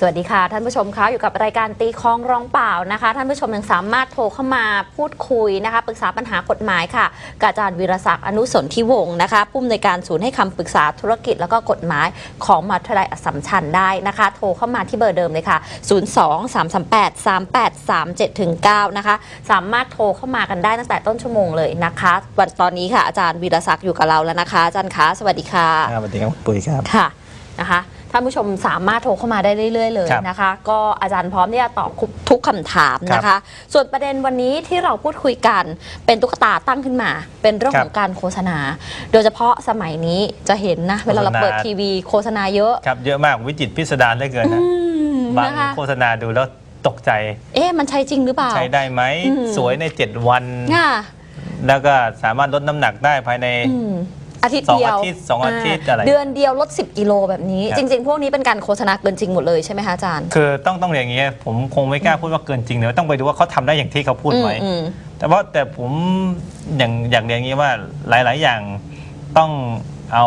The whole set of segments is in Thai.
สวัสดีค่ะ ท่านผู้ชมคะอยู่กับรายการตีคลองร้องเปล่านะคะ ท่านผู้ชมยังสามารถโทรเข้ามาพูดคุยนะคะ ปรึกษาปัญหากฎหมายค่ะกับอาจารย์วีรศักดิ์อนุสนธิวงศ์นะคะผู้อำนวยการศูนย์ให้คำปรึกษาธุรกิจแล้วก็กฎหมายของมหาวิทยาลัยอัสสัมชัญได้นะคะ โทรเข้ามาที่เบอร์เดิมเลยค่ะ 02 338 3837ถึง9นะคะสามารถโทรเข้ามากันได้ตั้งแต่ต้นชั่วโมงเลยนะคะ วันตอนนี้ค่ะอาจารย์วีรศักดิ์อยู่กับเราแล้วนะคะอาจารย์คะสวัสดีค่ะครับสวัสดีครับคุณปุ๋ยครับค่ะนะคะ ท่านผู้ชมสามารถโทรเข้ามาได้เรื่อย ๆ เลยครับนะคะ ก็อาจารย์พร้อมที่จะตอบทุกคำถามนะครัคะบส่วนประเด็นวันนี้ที่เราพูดคุยกันเป็นตุ๊กตาตั้งขึ้นมา เป็นเรื่องครับของการโฆษณา โดยเฉพาะสมัยนี้จะเห็นนะเวลาเราโฆษณาเปิดทีวีโฆษณาเยอะครับเยอะมากวิจิตรพิสดารเหลือเกินนะอืมบางนะคะโฆษณาดูแล้วตกใจ เอ๊ะมันใช่จริงหรือเปล่า ใช้ได้ไหมอืมสวยใน 7 วันค่ะแล้วก็สามารถลดน้ำหนักได้ภายใน อืมอาทิตย์สองเดียวอาทิตย์สองอาทิตย์อะไร เดือนเดียวลด 10 กิโลแบบนี้ ครับ จริง ๆ พวกนี้เป็นการโฆษณาเกินจริงหมดเลยใช่ไหมคะอาจารย์คือต้องต้องอย่างเงี้ยผมคงไม่กล้าพูดว่าเกินจริงเลยต้องไปดูว่าเขาทำได้อย่างที่เขาพูดไหม อืม แต่ว่าแต่ผมอย่างอยากเรียนอย่างนี้ว่าหลาย ๆ อย่างต้องเอา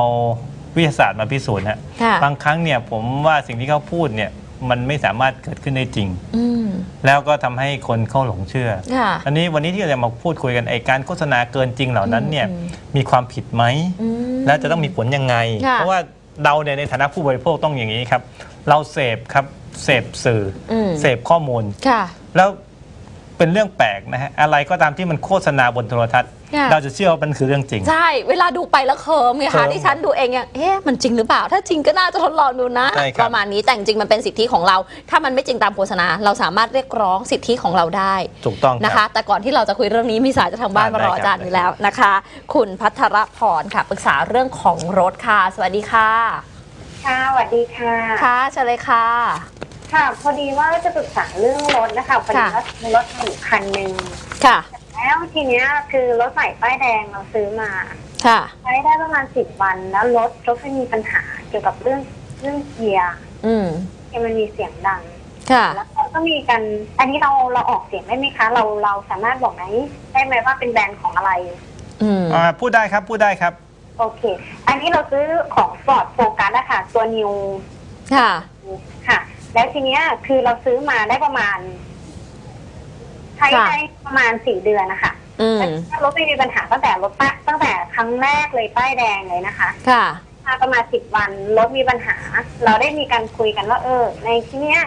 วิทยาศาสตร์มาพิสูจน์ฮะค่ะ บางครั้งเนี่ยผมว่าสิ่งที่เขาพูดเนี่ย มันไม่สามารถเกิดขึ้นได้จริง อืม แล้วก็ทำให้คนเข้าหลงเชื่อ ค่ะ อันนี้วันนี้ที่เราจะมาพูดคุยกันไอการโฆษณาเกินจริงเหล่านั้นเนี่ยอืมมีความผิดไหม อืม และจะต้องมีผลยังไง ค่ะเพราะว่าเราเนี่ยในฐานะผู้บริโภคต้องอย่างนี้ครับ เราเสพครับเสพสื่ออม เสพข้อมูล ค่ะ แล้ว เป็นเรื่องแปลกนะฮะอะไรก็ตามที่มันโฆษณาบนโทรทัศน์ ค่ะ เราจะเชื่อว่ามันคือเรื่องจริง ใช่ เวลาดูไปแล้วเคิมไงเคิคะมที่ฉันดูเองยังเอ๊ะมันจริงหรือเปล่า ถ้าจริงก็น่าจะทดลองดูนะ ใช่ครับ ประมาณนี้แต่จริงๆมันเป็นสิทธิของเรา ถ้ามันไม่จริงตามโฆษณา เราสามารถเรียกร้องสิทธิของเราได้ ถูกต้องนะคคะรับแต่ก่อนที่เราจะคุยเรื่องนี้มีสายจากทางบ้านได้มารอครับอาจารย์อยู่แล้วนะคะ คุณพัทรพรค่ะปรึกษาเรื่องของรถค่ะ สวัสดีค่ะ ค่ะสวัสดีค่ะ ค่ะเชิญเลยค่ะ ค่ะ พอดีว่าจะปรึกษาเรื่องรถนะคะพอดีค่ะว่ามีรถอยู่คันหนึ่งค่ะ แล้วทีเนี้ยคือรถใหม่ป้ายแดงเราซื้อมาค่ะใช้ได้ประมาณสิบวันแล้วรถรถก็มีปัญหาเกี่ยวกับเรื่องเรื่องเกียร์อืมเกียร์มันมีเสียงดัง ค่ะ แล้วก็มีกัน อันนี้เราเราออกเสียงได้ไหมคะ เราเราสามารถบอกไหมได้ไหมว่าเป็นแบรนด์ของอะไร อืมอ่าพูดได้ครับพูดได้ครับ โอเค อันนี้เราซื้อของ Ford Focus อะค่ะตัวนิวค่ะ ค่ะ แล้วทีเนี้ยคือเราซื้อมาได้ประมาณ ใช้ค่ะได้ประมาณสี่เดือนนะคะอืมแล้วรถไม่มีปัญหาตั้งแต่รถป้าตั้งแต่ครั้งแรกเลยป้ายแดงเลยนะคะ ค่ะมาประมาณสิบวันรถมีปัญหา เราได้มีการคุยกันว่าเออ ในที่เนี้ย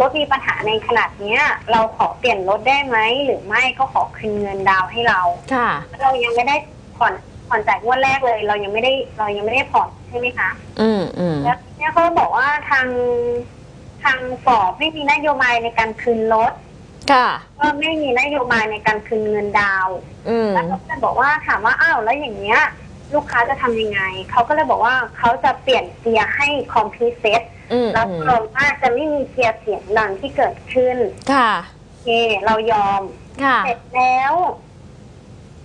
รถมีปัญหาในขนาดเนี้ย เราขอเปลี่ยนรถได้ไหมหรือไม่ก็ขอคืนเงินดาวน์ให้เราค่ะเรายังไม่ได้ผ่อนผ่อนจ่ายงวดแรกเลย เรายังไม่ได้เรายังไม่ได้ผ่อนใช่ไหมคะ อืมอืมแล้วทีเนี่ยเขาบอกว่าทาง ทางฟอร์ดไม่มีนโยบายในการคืนรถค่ะก็ไม่มีนโยบายในการคืนเงินดาวน์อืมแล้วเขาก็เลยบอกว่าถามว่าอ้าวแล้วอย่างเงี้ย ลูกค้าจะทำยังไง เขาก็เลยบอกว่าเขาจะเปลี่ยนเกียร์ให้คอมพิวเซตอืมแล้วอืมรวมว่าจะไม่มีเกียร์เสียงดังที่เกิดขึ้นค่ะ โอเคเรายอม ค่ะ เสร็จแล้ว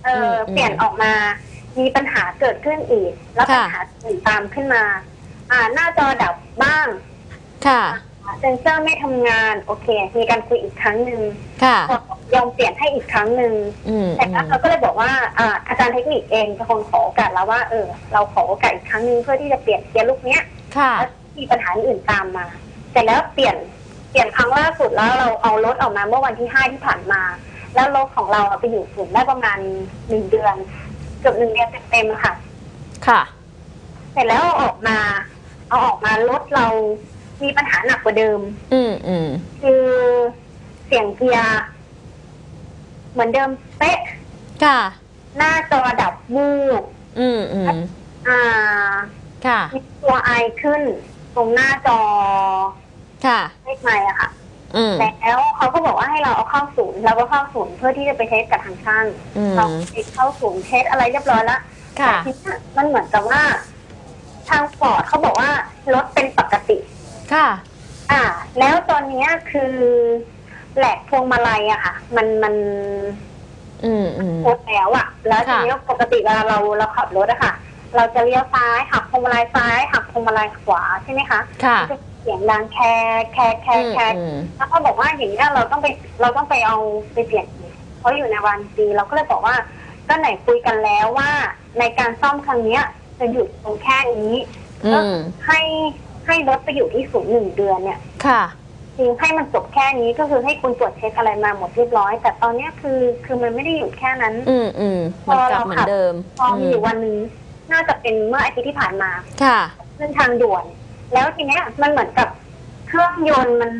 เออมเปลี่ยนออกมา มีปัญหาเกิดขึ้นอีก แล้วปัญค่ะ หาอื่นตามขึ้นมา อ่า หน้าจอดับบ้าง ค่ะ เซนเซอร์ไม่ทำงาน โอเค มีการคุยอีกครั้งหนึ่งค่ะ ยอมเปลี่ยนให้อีกครั้งหนึ่งอืมแต่แล้วเราก็เลยบอกว่าอ่าอาจารย์เทคนิคเองเป็นคนขอโอกาสแล้วว่าเออเราขอโอกาสอีกครั้งหนึ่งเพื่อที่จะเปลี่ยนเกียร์ลูกเนี้ย ค่ะแล้วมีปัญหาอื่นตามมาเสร็จแล้วเปลี่ยนเปลี่ยนครั้งล่าสุดแล้วเราเอารถออกมาเมื่อวันที่ห้าที่ผ่านมา แล้วรถของเราอะไปอยู่ศูนย์ได้ประมาณหนึ่งเดือนเกือบหนึ่งเดือนเต็มๆค่ะ ค่ะ เสร็จแล้วเอาออกมา เอาออกมารถเรา มีปัญหาหนักกว่าเดิม อืมอืมคือเสียงเกียร์เหมือนเดิมเป๊ะ ค่ะ หน้าจอดับวูบอืมอืมอ่า ค่ะ มีตัวไอขึ้น ตรงหน้าจอค่ะเลขไม้อะค่ะ อืม แล้วเขาก็บอกว่าให้เราเอาเข้าศูนย์เราก็เข้าศูนย์เพื่อที่จะไปเทสกับทางช่างอืม เราไปเข้าศูนย์เทสอะไรเรียบร้อยแล้ว ค่ะ แต่ทีเนี้ยมันเหมือนกับว่า ทางฟอร์ดเขาบอกว่ารถเป็นปกติ ค่ะ อ่า แล้วตอนเนี้ยคือแหลกพวงมาลัยอะค่ะ มันมันอืมอืม โคตรแล้วอะแล้วทีค่ะ เนี้ยปกติเวลาเราเราขับรถอะค่ะ เราจะเลี้ยวซ้ายหักพวงมาลัยซ้ายหักพวงมาลัยขวาใช่ไหมคะค่ะมันจะเสียงดังแคร์แคร์แคร์แคร์อืมแล้วเขาบอกว่าอย่างนี้ยเราต้องไปเราต้องไปเอาไปเปลี่ยนอีกเพราะอยู่ในวันปีเราก็เลยบอกว่าก็ไหนคุยกันแล้วว่า ในการซ่อมครั้งเนี้ยจะหยุดตรงแค่นี้ อืก็มให้ ให้รถไปอยู่ที่ศูนย์หนึ่งเดือนเนี่ย ค่ะจริงให้มันจบแค่นี้ก็คือให้คุณตรวจเช็คอะไรมาหมดเรียบร้อย แต่ตอนเนี้ยคือคือมันไม่ได้อยู่แค่นั้น อืมอืมมันกลับเหมือนเดิมพอมีอยู่วันหนึงน่าจะเป็นเมื่ออาทิตย์ที่ผ่านมา ค่ะขึ้นทางด่วน แล้วทีเนี้ยมันเหมือนกับเครื่องยนต์มัน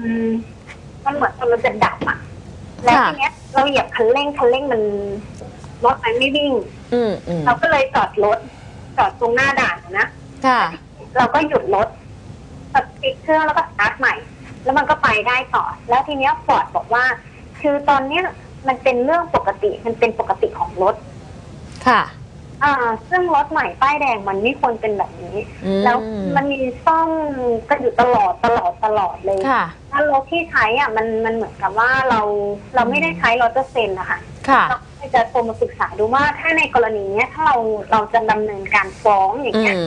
มันเหมือนกับมันจะดับอะแล้วค่ะทีเนี้ยเราเหยียบคันเร่งคันเร่งมันรถมันไม่วิ่ง อืมอืมเราก็เลยจอดรถจอดตรงหน้าด่านนะค่ะ เราก็หยุดรถ สติดเครื่องแล้วก็สตาร์ทใหม่ แล้วมันก็ไปได้ต่อ แล้วทีเนี้ยฟอร์ดบอกว่า คือตอนเนี้ยมันเป็นเรื่องปกติมันเป็นปกติของรถ ค่ะ อ่า ซึ่งรถใหม่ป้ายแดงมันไม่ควรเป็นแบบนี้ อืม แล้วมันมีซ่อมกันอยู่ตลอดตลอดตลอดเลยค่ะถ้ารถที่ใช้อะมันมันเหมือนกับว่าเราเราไม่ได้ใช้ร้อยเปอร์เซ็นต์นะคะ ค่ะ เราก็จะโทรมาปรึกษาดูว่าถ้าในกรณีเนี้ยถ้าเราเราจะดำเนินการฟ้องอย่างอืเงี้ยม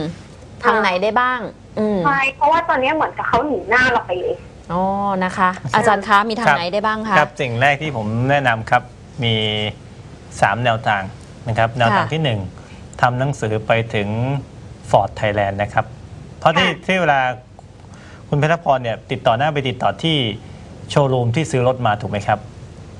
ทางไหนได้บ้างอืม ใช่เพราะว่าตอนเนี้ยเหมือนกับเขาหนีหน้าเราไปเลยอ๋อนะคะ อาจารย์คะมีทางไหนได้บ้างคะครับสิ่งแรกที่ผมแนะนำครับมี 3 แนวทางนะครับ แนวทางที่ 1ทำหนังสือไปถึง Ford Thailand นะครับ เพราะที่ค่ะที่เวลาคุณเพชรพรเนี่ยติดต่อหน้าไปติดต่อที่โชว์รูมที่ซื้อรถมาถูกไหมครับ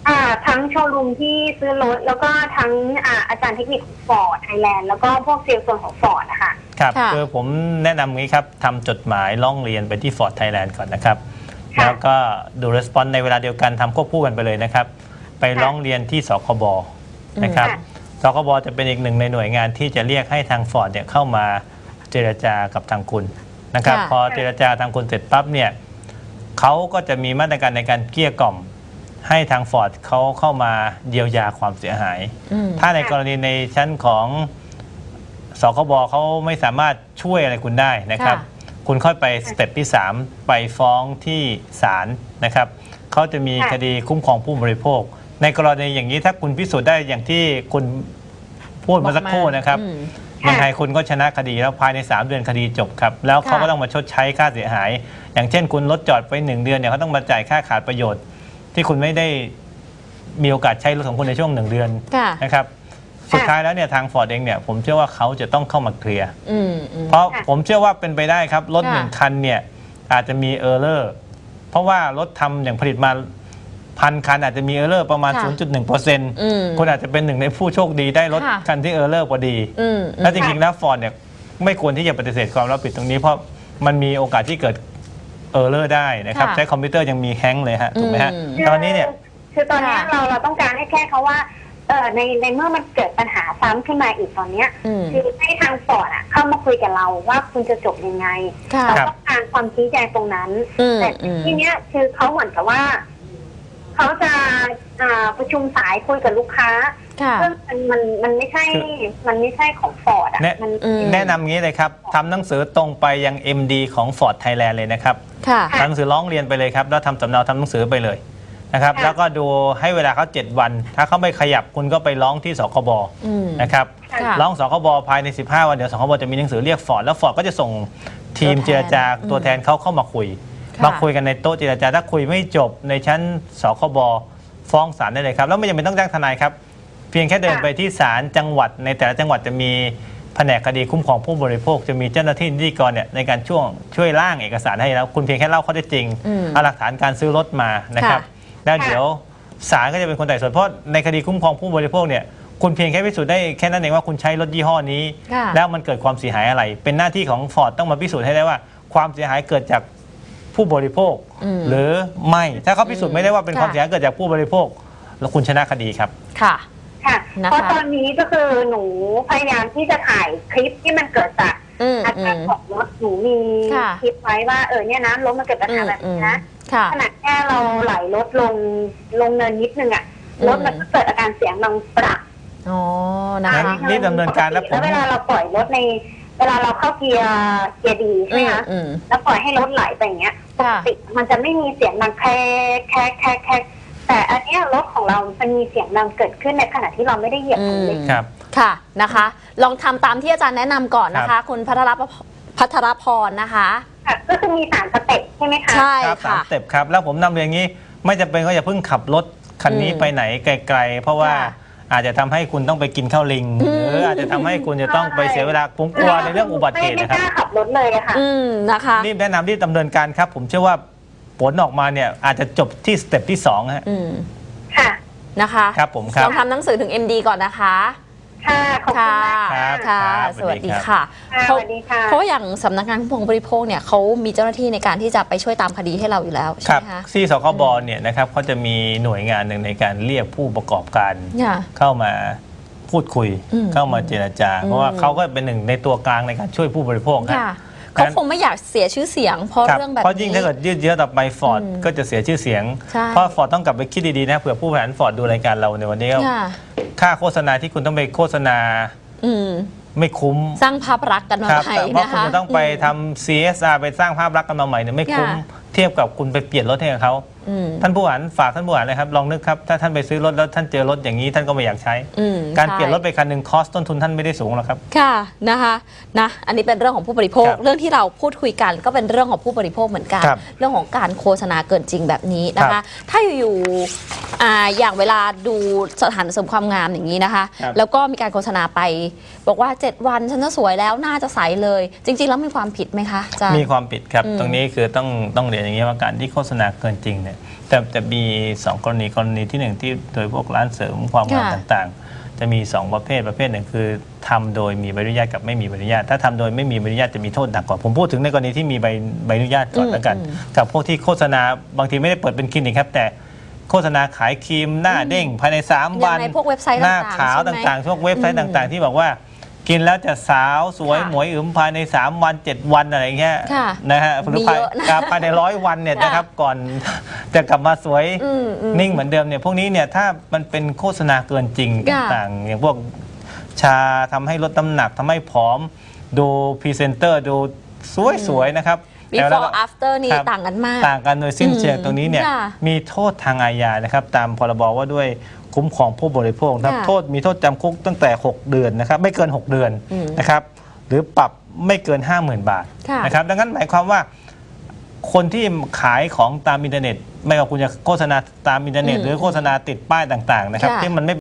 อ่าทั้งโชว์รูมที่ซื้อรถแล้วก็ทั้งอ่าอาจารย์เทคนิคของฟอร์ดไทยแลนด์แล้วก็พวกเซลล์โซนของฟอร์ดนะคะ ครับค่ะ คือผมแนะนำงี้ครับทำจดหมายร้องเรียนไปที่ Ford Thailand ก่อนนะครับ ค่ะแล้วก็ดูรีสปอนส์ในเวลาเดียวกันทำควบคู่กันไปเลยนะครับ ไปร้องเรียนที่สคบนะครับค่ะ สคบจะเป็นอีกหนึ่งในหน่วยงานที่จะเรียกให้ทาง Ford เนี่ยเข้ามาเจรจากับทางคุณนะครับ ค่ะ พอเจรจาทางคุณเสร็จปั๊บเนี่ยเขาก็จะมีมาตรการในการเกลี้ยกล่อม ให้ทาง Ford เขาเข้ามาเยียวยาความเสียหาย อืม ถ้าในกรณีในชั้นของ สคบเขาไม่สามารถช่วยอะไรคุณได้นะครับค่ะคุณค่อยไปสเต็ปที่ 3 ไปฟ้องที่ศาลนะครับเขาจะมีค่ะคดีคุ้มครองผู้บริโภค ในกรณีอย่างนี้ถ้าคุณพิสูจน์ได้อย่างที่คุณพูดเมาสักครู่นะครับอืมยังไงคุณก็ชนะคดีแล้วภายใน 3 เดือนคดีจบครับ แล้วเขาค่ะก็ต้องมาชดใช้ค่าเสียหาย อย่างเช่น คุณรถจอดไปหนึ่งเดือนเนี่ยเขาต้องมาจ่ายค่าขาดประโยชน์ ที่คุณไม่ได้มีโอกาสใช้รถของคุณในช่วงหนึ่งเดือนค่ะนะครับ สุดท้ายแล้วเนี่ยทางฟอร์ดเองเนี่ยผมเชื่อว่าเขาจะต้องเข้ามาเคลียร์อืมอืม เพราะค่ะผมเชื่อว่าเป็นไปได้ครับ รถค่ะ หนึ่งคันเนี่ยอาจจะมีเออร์เลอร์เพราะว่ารถทำอย่างผลิตมาพันคันอาจจะมีเออร์เลอร์ประมาณ ค่ะ0.1%อืมคุณอาจจะเป็นหนึ่งในผู้โชคดีได้รถค่ะ คันที่เออร์เลอร์พอดี อืมแล้วจริงๆแล้วฟอร์ดเนี่ยไม่ควรที่จะปฏิเสธความรับผิดตรงนี้เพราะมันมีโอกาสที่เกิดเออร์เลอร์ได้นะครับค่ะใช้คอมพิวเตอร์ยังมีแฮงก์เลยฮะถูกไหมฮะอืม ตอนนี้เนี่ย คือตอนเนี้ยค่ะเราเราต้องการให้แค่เขาว่า เออในในเมื่อมันเกิดปัญหาซ้ำขึ้นมาอีกตอนเนี้ย อืม คือให้ทางฟอร์ดอะเข้ามาคุยกับเราว่าคุณจะจบยังไงค่ะ เราครับต้องการความชี้แจงตรงนั้น อืมแต่อืม ทีเนี้ยคือเขาเหมือนกับว่าเขาจะอ่าประชุมสายคุยกับลูกค้าค่ะ ซึ่งมันมันมันไม่ใช่คือมันไม่ใช่ของฟอร์ดอะแนะ มัน อืม แนะนำงี้เลยครับทำหนังสือตรงไปยัง MD ของ Ford Thailand เลยนะครับค่ะค่ะทำหนังสือร้องเรียนไปเลยครับ แล้วทำสำเนาทำหนังสือไปเลย นะครับค่ะ แล้วก็ดูให้เวลาเขา7 วัน ถ้าเขาไม่ขยับคุณก็ไปร้องที่สคบอืม นะครับค่ะร้องสคบภายใน 15 วันเดี๋ยวสคบจะมีหนังสือเรียกฟอร์ดแล้วฟอร์ดก็จะส่งทีมตัวแทนเจรจาอืมตัวแทนเขาเข้ามาคุยค่ะ มาคุยกันในโต๊ะเจรจาถ้าคุยไม่จบในชั้นสคบฟ้องศาลได้เลยครับแล้วไม่จำเป็นต้องจ้างทนายครับ เพียงแค่เดินค่ะ ไปที่ศาลจังหวัด ในแต่ละจังหวัดจะมีแผนกคดีคุ้มครองผู้บริโภค จะมีเจ้าหน้าที่นิติกรเนี่ยในการช่วงช่วยร่างเอกสารให้แล้ว คุณเพียงแค่เล่าข้อเท็จจริงอืมเอาหลักฐานการซื้อรถมานะครับ ค่ะ แล้วเดี๋ยวศาลก็จะเป็นคนไต่สวนเพราะในคดีคุ้มครองผู้บริโภคเนี่ยคุณเพียงแค่พิสูจน์ได้แค่นั้นเองว่าคุณใช้รถยี่ห้อนี้ ค่ะแล้วมันเกิดความเสียหายอะไร เป็นหน้าที่ของฟอร์ดต้องมาพิสูจน์ให้ได้ว่า ความเสียหายเกิดจากผู้บริโภค อืมหรือไม่ถ้าเขาพิสูจน์ไม่ได้ว่าเป็นค่ะ ความเสียหายเกิดจากผู้บริโภค แล้วคุณชนะคดีครับ ค่ะ ค่ะ นะคะ เพราะตอนนี้ก็คือหนูพยายามที่จะถ่ายคลิปที่มันเกิดจากอืมอาอืการม ของรถหนูมีค่ะคลิปไว้ว่าเออเนี่ยนะรถมันเกิดปัญอืหามแบบอืนี้มนะ ค่ะ ขนาดแค่เราไหลรถลงลงเนินนิดนึงอะอืม รถมันก็เกิดอาการเสียงดังปรับอ๋อนะงั้คะนรีบดำเนินการแล้วผมเวลาเราปล่อยรถใน เวลาเราเข้าเกียร์เกียร์ดีใช่ไหมอืมคะอืม แล้วปล่อยให้รถไหลไปอย่างเงี้ยปกค่ะ ติมันจะไม่มีเสียงดังแครกแครกแครกแครกแต่อันเนี้ยรถของเรา มันมีเสียงดังเกิดขึ้นในขณะที่เราไม่ได้เหยียบคันเร่ง ครับ ค่ะนะคะ ลองทำตามที่อาจารย์แนะนำก่อนนะครัคะ บ คุณพัทรพพัทรพรนะคะ ค่ะก็คือมีสามสเต็ปใช่ไหมคะใช่ครับสามค่ะ สเต็ปครับแล้วผมนำเรียนอย่างนี้ไม่จำเป็นก็อย่าเพิ่งขับรถคันนี้อืมไปไหนไกล ๆ เพราะว่าค่ะอาจจะทำให้คุณต้องไปกินข้าวลิงอืม หรืออาจจะทำให้คุณจะต้องไปเสียเวลาผมกลัวในเรื่องอุบัติเหตุไม่นะคไม่รับกล้าขับรถเลยอะค่ะ อืมนะคะ รีบแนะนำรีบดำเนินการครับ ผมเชื่อว่าผลออกมาเนี่ยอาจจะจบที่สเต็ปที่สองฮะอืม ค่ะ นะคะครับผมครัลบองทำหนังสือถึง MD ก่อนนะคะ ค่ะขอบคุณมากครั ค่ะบค่ะครับสวัสดีสวัสดีครับค่ะค่ะเพราะสวัสดีค่ะ เพราะว่าอย่างสำนักงานผู้บริโภคเนี่ยเขามีเจ้าหน้าที่ในการที่จะไปช่วยตามคดีให้เราอยู่แล้วคใช่รับไหมคะที่สคบเนี่ยนะครับเขาจะมีหน่วยงานหนึ่งในการเรียกผู้ประกอบการค่ะเข้ามาพูดคุย อืมเข้ามาเจรจา เพราะว่าอืมเขาก็เป็นหนึ่งในตัวกลางในการช่วยผู้บริโภคครับ ค่ะเขาคงไม่อยากเสียชื่อเสียง เพราะครับเรื่องแบบเพราะยิ่งนี้ ถ้าเกิดยืดเยื้อต่อไปฟอร์ดอืมก็จะเสียชื่อเสียง ใช่ เพราะฟอร์ดต้องกลับไปคิดดีๆนะเผื่อผู้บริหารฟอร์ดดูรายการเราในวันนี้ก็ค่ะ ค่าโฆษณาที่คุณต้องไปโฆษณาอืมไม่คุ้มสร้างภาพลักษณ์กันมาครับใหม่แต่เพราะนะคุณคะจะต้องไปทำ CSR ไปสร้างภาพลักษณ์กันมาใหม่เนี่ยไม่คุ้ม ค่ะ เทียบกับคุณไปเปลี่ยนรถให้กับเขาอืม ท่านผู้บริหารฝากท่านผู้บริหารเลยครับลองนึกครับถ้าท่านไปซื้อรถแล้วท่านเจอรถอย่างนี้ท่านก็ไม่อยากใช้ อืมการใช่เปลี่ยนรถไปคันหนึ่งคอสต้นทุนท่านไม่ได้สูงหรอกครับ ค่ะนะคะนะอันนี้เป็นเรื่องของผู้บริโภค ครับเรื่องที่เราพูดคุยกันก็เป็นเรื่องของผู้บริโภคเหมือนกัน ครับเรื่องของการโฆษณาเกินจริงแบบนี้นะครัคะ บถ้าอยู่ๆอ่าอย่างเวลาดูสถานเสริมความงามอย่างนี้นะคะ ครับ แล้วก็มีการโฆษณาไป บอกว่า 7 วันฉันจะสวยแล้วน่าจะใสเลย จริง ๆ แล้วมีความผิดไหมคะอาจารย์ มีความผิดครับ อืม ตรงนี้คือต้องต้องเรียนอย่างนี้ว่าการที่โฆษณาเกินจริงเนี่ยแต่แต่มีสองกรณีกรณีที่หนึ่งที่โดยพวกร้านเสริมความงามค่ะต่างๆ จะมีสองประเภทประเภทหนึ่งคือทำโดยมีใบอนุญาตกับไม่มีใบอนุญาต ถ้าทำโดยไม่มีใบอนุญาตจะมีโทษหนักกว่า ผมพูดถึงในกรณีที่มีใบใบอนุญาตก่อนอืมแล้วกันอืมกับพวกที่โฆษณาบางทีไม่ได้เปิดเป็นคลินิกครับแต่โฆษณาขายครีมหน้าเด้งภายใน 3 วันอย่างในพวกเว็บไซต์หน้าต่างๆขาวใช่ไหมต่างๆพวกเว็บไซต์อืมต่างๆ ที่บอกว่า กินแล้วจะสาวสวยค่ะหมวยอึมภายใน 3 วัน 7 วันอะไรเงี้ยค่ะนะฮะหรือภายมีเยอะนะครับภายในร้อยวันเนี่ยค่ะนะครับก่อน จะกลับมาสวยอืมอืมนิ่งเหมือนเดิมเนี่ยพวกนี้เนี่ยถ้ามันเป็นโฆษณาเกินจริงค่ะต่างๆอย่างพวกชาทำให้ลดน้ำหนักทำให้ผอม ดูพรีเซนเตอร์ดูสวยๆนะครับแต่แล้ว before ก็ after นี่ครับต่างกันมากต่างกันโดยสิ้นเชิงอืมตรงนี้เนี่ยค่ะ มีโทษทางอาญานะครับ ตามพรบว่าด้วย คุ้มครองผู้บริโภคนะครับ ค่ะโทษมีโทษจำคุกตั้งแต่ 6 เดือนนะครับ ไม่เกิน 6 เดือนอืมนะครับ หรือปรับไม่เกิน 50,000 บาทค่ะ นะครับ ดังนั้นหมายความว่า คนที่ขายของตามอินเทอร์เน็ต ไม่ว่าคุณจะโฆษณาตามอินเทอร์เน็ต อืมหรือโฆษณาติดป้ายต่าง ๆ นะครับ ค่ะ ที่มันไม่